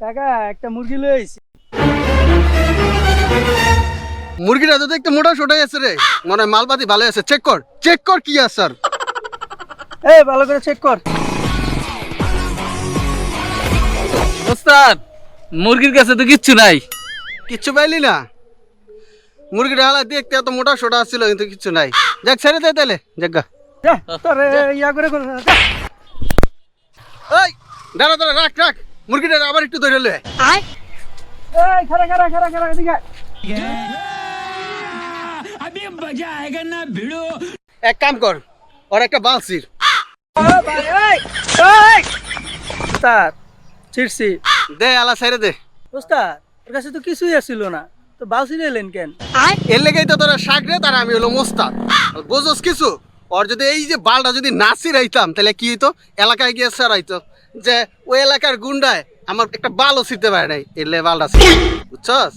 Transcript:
কাকা একটা মুরগি লই মুরগিটা তো দেখতে মোটা সোটাই আছে রে। মনে হয় মালপাতি ভালো আছে। চেক কর। চেক কর কি আছে স্যার। ভালো করে চেক কর। ওস্তাদ মুরগির কাছে তো কিচ্ছু নাই। কিচ্ছু পাইলি না? মুরগিটা হালা দেখতে এত মোটা সোটা ছিল কিন্তু কিচ্ছু নাই। যাক ছেড়ে দে তাহলে। জাগা যা তোর ইয়া করে করে। দাঁড়া দাঁড়া রাখ রাখ। মুরগিটা আবার একটু ধরে লে। এই খারা খারা খারা খারা এদিকে আয়। এক কাম কর ওর একটা বালসির। উস্তাদ ছিড়ছি। দে আলা ছেড়ে দে। উস্তাদ ওর কাছে তো কিছুই আসছিল না। তো বাউসি এলেন কেন? এর লেগেই তো তোরা শাকরে তার আমি হলো মোস্তাদ বোঝোস কিছু? ওর যদি এই যে বালটা যদি নাচি রাইতাম তাহলে কি হইতো? এলাকায় গিয়ে সারাইতো যে ওই এলাকার গুন্ডায় আমার একটা বালও ছিটতে পারে নাই এলে বালটা। বুঝছস